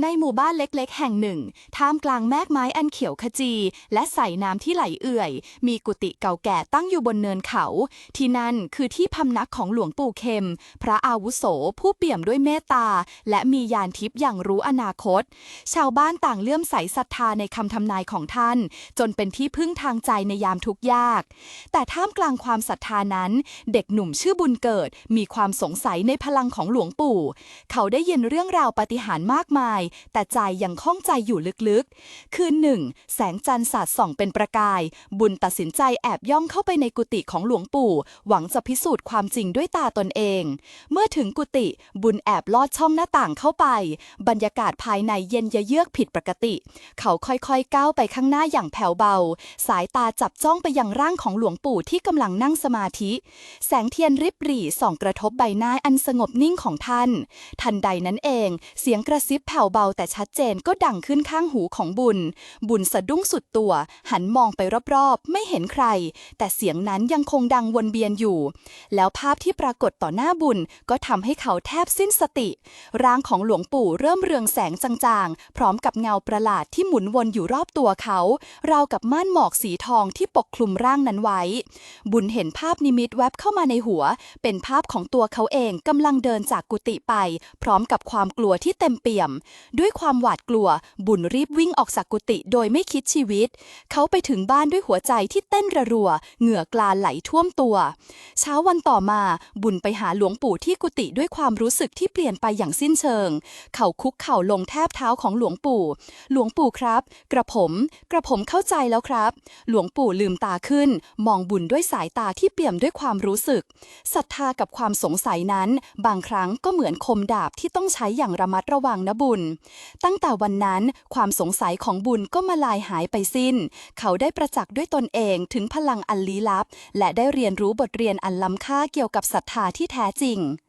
ในหมู่บ้านเล็กๆ แห่งหนึ่ง ท่ามกลางแมกไม้อันเขียวขจี และสายน้ำที่ไหลเอื่อย มีกุฏิเก่าแก่ตั้งอยู่บนเนินเขา ที่นั่นคือที่พำนักของหลวงปู่เข็ม พระอาวุโสผู้เปี่ยมด้วยเมตตา และมียานทิพย์อย่างรู้อนาคต ชาวบ้านต่างเลื่อมใสศรัทธาในคำทำนายของท่าน จนเป็นที่พึ่งทางใจในยามทุกข์ยาก แต่ท่ามกลางความศรัทธานั้น เด็กหนุ่มชื่อบุญเกิด มีความสงสัยในพลังของหลวงปู่ เขาได้ยินเรื่องราวปาฏิหาริย์มากมายแต่ใจยังข้องใจอยู่ลึกๆ คืนหนึ่ง แสงจันทร์สาดส่องเป็นประกาย บุญตัดสินใจแอบย่องเข้าไปในกุฏิของหลวงปู่ หวังจะพิสูจน์ความจริงด้วยตาตนเอง เมื่อถึงกุฏิบุญแอบลอดช่องหน้าต่างเข้าไป บรรยากาศภายในเย็นเยือกผิดปกติ เขาค่อยๆก้าวไปข้างหน้าอย่างแผ่วเบา สายตาจับจ้องไปยังร่างของหลวงปู่ที่กำลังนั่งสมาธิ แสงเทียนริบหรี่ส่องกระทบใบหน้าอันสงบนิ่งของท่าน ทันใดนั้นเอง เสียงกระซิบแผ่วเบาแต่ชัดเจนก็ดังขึ้นข้างหูของบุญ บุญสะดุ้งสุดตัว หันมองไปรอบๆ ไม่เห็นใคร แต่เสียงนั้นยังคงดังวนเวียนอยู่ แล้วภาพที่ปรากฏต่อหน้าบุญก็ทำให้เขาแทบสิ้นสติ ร่างของหลวงปู่เริ่มเรืองแสงจางๆ พร้อมกับเงาประหลาดที่หมุนวนอยู่รอบตัวเขา ราวกับม่านหมอกสีทองที่ปกคลุมร่างนั้นไว้ บุญเห็นภาพนิมิตแวบเข้ามาในหัว เป็นภาพของตัวเขาเองกำลังเดินจากกุฏิไป พร้อมกับความกลัวที่เต็มเปี่ยมด้วยความหวาดกลัว บุญรีบวิ่งออกจากกุฏิโดยไม่คิดชีวิต เขาไปถึงบ้านด้วยหัวใจที่เต้นระรัว เหงื่อกลาไหลท่วมตัว เช้าวันต่อมา บุญไปหาหลวงปู่ที่กุฏิด้วยความรู้สึกที่เปลี่ยนไปอย่างสิ้นเชิง เขาคุกเข่าลงแทบเท้าของหลวงปู่ หลวงปู่ครับ กระผม กระผมเข้าใจแล้วครับ หลวงปู่ลืมตาขึ้น มองบุญด้วยสายตาที่เปี่ยมด้วยความรู้สึกศรัทธากับความสงสัยนั้น บางครั้งก็เหมือนคมดาบที่ต้องใช้อย่างระมัดระวังนะบุญตั้งแต่วันนั้นความสงสัยของบุญก็มาลายหายไปสิ้น เขาได้ประจักษ์ด้วยตนเองถึงพลังอันลี้ลับ และได้เรียนรู้บทเรียนอันล้ำค่าเกี่ยวกับศรัทธาที่แท้จริง